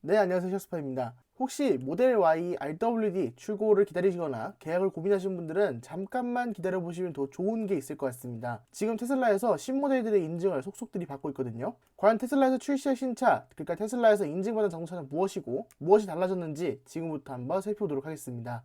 네, 안녕하세요. 셔스파입니다. 혹시 모델 Y RWD 출고를 기다리시거나 계약을 고민하시는 분들은 잠깐만 기다려 보시면 더 좋은 게 있을 것 같습니다. 지금 테슬라에서 신모델들의 인증을 속속들이 받고 있거든요. 과연 테슬라에서 출시할 신차, 그러니까 테슬라에서 인증받은 자동차는 무엇이고 무엇이 달라졌는지 지금부터 한번 살펴보도록 하겠습니다.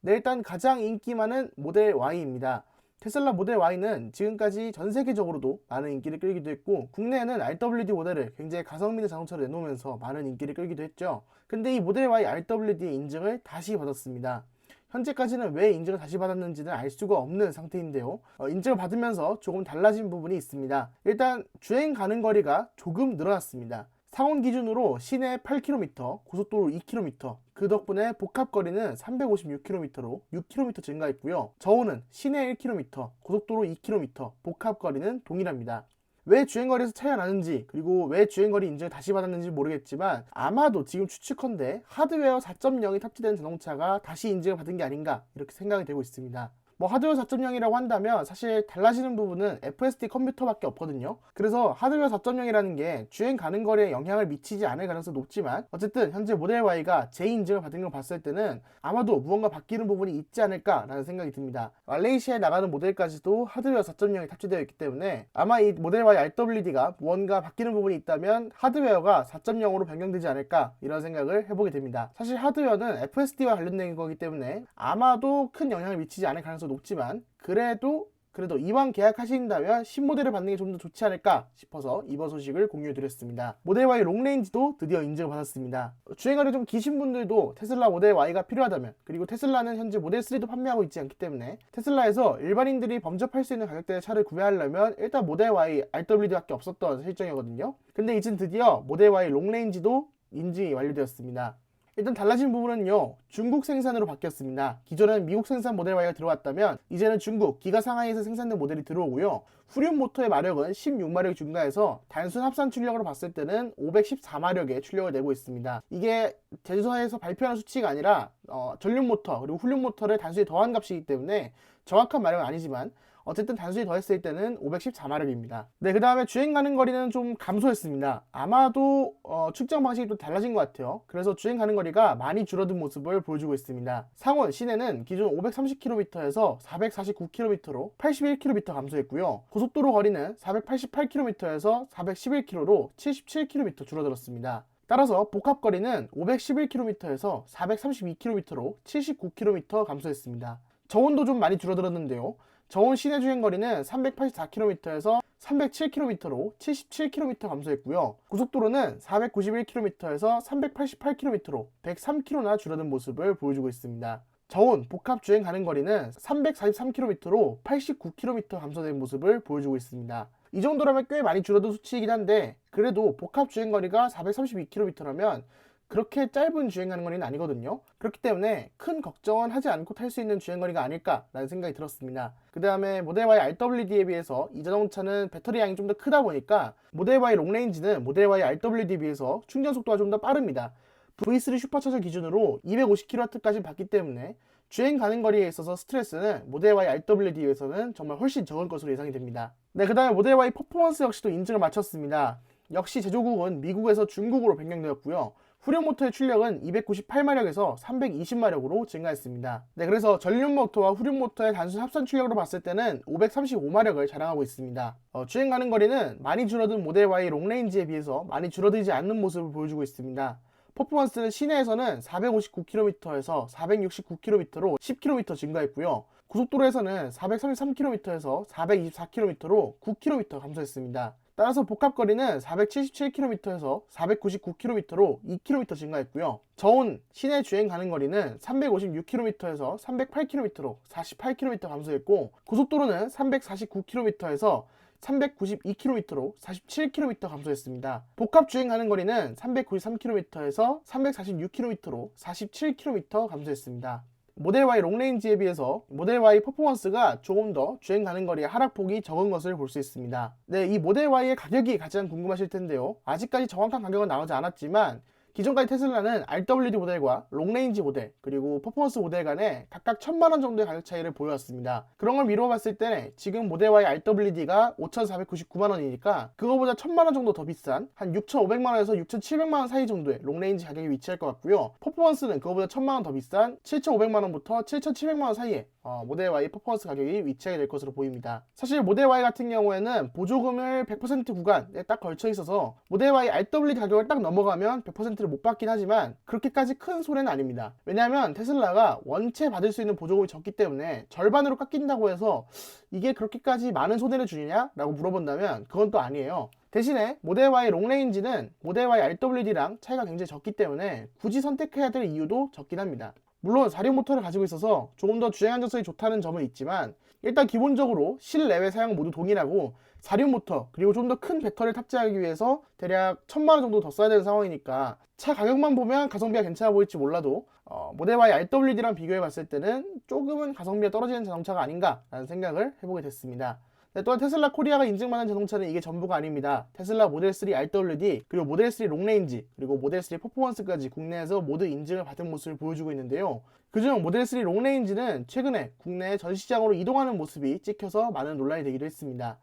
네, 일단 가장 인기 많은 모델 Y입니다. 테슬라 모델 Y는 지금까지 전 세계적으로도 많은 인기를 끌기도 했고 국내에는 RWD 모델을 굉장히 가성비 있는 자동차로 내놓으면서 많은 인기를 끌기도 했죠. 근데 이 모델 Y RWD의 인증을 다시 받았습니다. 현재까지는 왜 인증을 다시 받았는지는 알 수가 없는 상태인데요. 어, 인증을 받으면서 조금 달라진 부분이 있습니다. 일단 주행 가는 거리가 조금 늘어났습니다. 상온 기준으로 시내 8km, 고속도로 2km, 그 덕분에 복합거리는 356km로 6km 증가했고요. 저온은 시내 1km, 고속도로 2km, 복합거리는 동일합니다. 왜 주행거리에서 차이가 나는지 그리고 왜 주행거리 인증을 다시 받았는지 모르겠지만 아마도 지금 추측컨대 하드웨어 4.0이 탑재된 자동차가 다시 인증을 받은 게 아닌가 이렇게 생각이 되고 있습니다. 뭐 하드웨어 4.0이라고 한다면 사실 달라지는 부분은 FSD 컴퓨터밖에 없거든요. 그래서 하드웨어 4.0이라는 게 주행 가는 거리에 영향을 미치지 않을 가능성이 높지만 어쨌든 현재 모델 Y가 재인증을 받은 걸 봤을 때는 아마도 무언가 바뀌는 부분이 있지 않을까라는 생각이 듭니다. 말레이시아에 나가는 모델까지도 하드웨어 4.0이 탑재되어 있기 때문에 아마 이 모델 Y RWD가 무언가 바뀌는 부분이 있다면 하드웨어가 4.0으로 변경되지 않을까 이런 생각을 해보게 됩니다. 사실 하드웨어는 FSD와 관련된 거기 때문에 아마도 큰 영향을 미치지 않을 가능성이 높지만 그래도 그래도 이왕 계약하신다면 신모델을 받는 게 좀 더 좋지 않을까 싶어서 이번 소식을 공유해 드렸습니다. 모델 Y 롱레인지도 드디어 인증을 받았습니다. 주행거리 좀 기신 분들도 테슬라 모델 Y가 필요하다면 그리고 테슬라는 현재 모델 3도 판매하고 있지 않기 때문에 테슬라에서 일반인들이 범접할 수 있는 가격대의 차를 구매하려면 일단 모델 Y RWD밖에 없었던 실정이거든요. 근데 이젠 드디어 모델 Y 롱레인지도 인증이 완료되었습니다. 일단 달라진 부분은요 중국 생산으로 바뀌었습니다. 기존에는 미국 생산 모델 Y가 들어왔다면 이제는 중국 기가 상하이에서 생산된 모델이 들어오고요. 후륜 모터의 마력은 16마력 증가해서 단순 합산 출력으로 봤을 때는 514마력의 출력을 내고 있습니다. 이게 제조사에서 발표한 수치가 아니라 어, 전륜 모터 그리고 후륜 모터를 단순히 더한 값이기 때문에 정확한 마력은 아니지만 어쨌든 단순히 더했을 때는 514마력입니다. 네, 그 다음에 주행 가는 거리는 좀 감소했습니다. 아마도 어, 측정 방식이 또 달라진 것 같아요. 그래서 주행 가는 거리가 많이 줄어든 모습을 보여주고 있습니다. 상원 시내는 기존 530km에서 449km로 81km 감소했고요. 고속도로 거리는 488km에서 411km로 77km 줄어들었습니다. 따라서 복합거리는 511km에서 432km로 79km 감소했습니다. 저온도 좀 많이 줄어들었는데요. 저온 시내 주행 거리는 384km에서 307km로 77km 감소했고요. 고속도로는 491km에서 388km로 103km나 줄어든 모습을 보여주고 있습니다. 저온 복합 주행 가는 거리는 343km로 89km 감소된 모습을 보여주고 있습니다. 이 정도라면 꽤 많이 줄어든 수치이긴 한데 그래도 복합 주행 거리가 432km라면 그렇게 짧은 주행하는 거리는 아니거든요. 그렇기 때문에 큰 걱정은 하지 않고 탈 수 있는 주행거리가 아닐까라는 생각이 들었습니다. 그 다음에 모델 Y RWD에 비해서 이 자동차는 배터리 양이 좀 더 크다 보니까 모델 Y 롱레인지는 모델 Y RWD에 비해서 충전 속도가 좀 더 빠릅니다. V3 슈퍼차저 기준으로 250kW까지 받기 때문에 주행 가는 거리에 있어서 스트레스는 모델 Y RWD에서는 정말 훨씬 적을 것으로 예상이 됩니다. 네, 그 다음에 모델 Y 퍼포먼스 역시도 인증을 마쳤습니다. 역시 제조국은 미국에서 중국으로 변경되었고요. 후륜 모터의 출력은 298마력에서 320마력으로 증가했습니다. 네, 그래서 전륜 모터와 후륜 모터의 단순 합산 출력으로 봤을 때는 535마력을 자랑하고 있습니다. 어, 주행 가는 거리는 많이 줄어든 모델 Y 롱레인지에 비해서 많이 줄어들지 않는 모습을 보여주고 있습니다. 퍼포먼스는 시내에서는 459km에서 469km로 10km 증가했고요. 고속도로에서는 433km에서 424km로 9km 감소했습니다. 따라서 복합거리는 477km에서 499km로 2km 증가했고요. 저온 시내 주행 가는 거리는 356km에서 308km로 48km 감소했고 고속도로는 349km에서 392km로 47km 감소했습니다. 복합 주행 가는 거리는 393km에서 346km로 47km 감소했습니다. 모델 Y 롱레인지에 비해서 모델 Y 퍼포먼스가 조금 더 주행 가는 거리의 하락폭이 적은 것을 볼 수 있습니다. 네, 이 모델 Y의 가격이 가장 궁금하실 텐데요. 아직까지 정확한 가격은 나오지 않았지만 기존까지 테슬라는 RWD 모델과 롱레인지 모델 그리고 퍼포먼스 모델 간에 각각 1000만원 정도의 가격 차이를 보여왔습니다. 그런 걸 미루어 봤을 때 지금 모델 Y RWD가 5,499만원이니까 그거보다 1000만원 정도 더 비싼 한 6,500만원에서 6,700만원 사이 정도의 롱레인지 가격이 위치할 것 같고요. 퍼포먼스는 그거보다 1000만원 더 비싼 7,500만원부터 7,700만원 사이에 어, 모델 Y 퍼포먼스 가격이 위치하게 될 것으로 보입니다. 사실 모델 Y 같은 경우에는 보조금을 100% 구간에 딱 걸쳐 있어서 모델 Y RWD 가격을 딱 넘어가면 100%를 못 받긴 하지만 그렇게까지 큰 손해는 아닙니다. 왜냐하면 테슬라가 원체 받을 수 있는 보조금이 적기 때문에 절반으로 깎인다고 해서 이게 그렇게까지 많은 손해를 주느냐? 라고 물어본다면 그건 또 아니에요. 대신에 모델 Y 롱레인지는 모델 Y RWD랑 차이가 굉장히 적기 때문에 굳이 선택해야 될 이유도 적긴 합니다. 물론 4륜 모터를 가지고 있어서 조금 더 주행 안정성이 좋다는 점은 있지만 일단 기본적으로 실내외 사용 모두 동일하고 4륜 모터 그리고 좀 더 큰 배터리를 탑재하기 위해서 대략 1000만원 정도 더 써야 되는 상황이니까 차 가격만 보면 가성비가 괜찮아 보일지 몰라도 어, 모델 Y RWD랑 비교해 봤을 때는 조금은 가성비가 떨어지는 자동차가 아닌가라는 생각을 해보게 됐습니다. 네, 또한 테슬라 코리아가 인증받은 자동차는 이게 전부가 아닙니다. 테슬라 모델 3 RWD 그리고 모델 3 롱레인지 그리고 모델 3 퍼포먼스까지 국내에서 모두 인증을 받은 모습을 보여주고 있는데요. 그중 모델 3 롱레인지는 최근에 국내 전 시장으로 이동하는 모습이 찍혀서 많은 논란이 되기도 했습니다.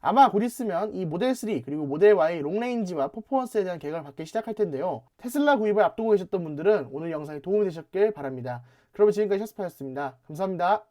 아마 곧 있으면 이 모델 3 그리고 모델 Y 롱레인지와 퍼포먼스에 대한 계획을 받기 시작할 텐데요. 테슬라 구입을 앞두고 계셨던 분들은 오늘 영상이 도움이 되셨길 바랍니다. 그러면 지금까지 셔스파였습니다. 감사합니다.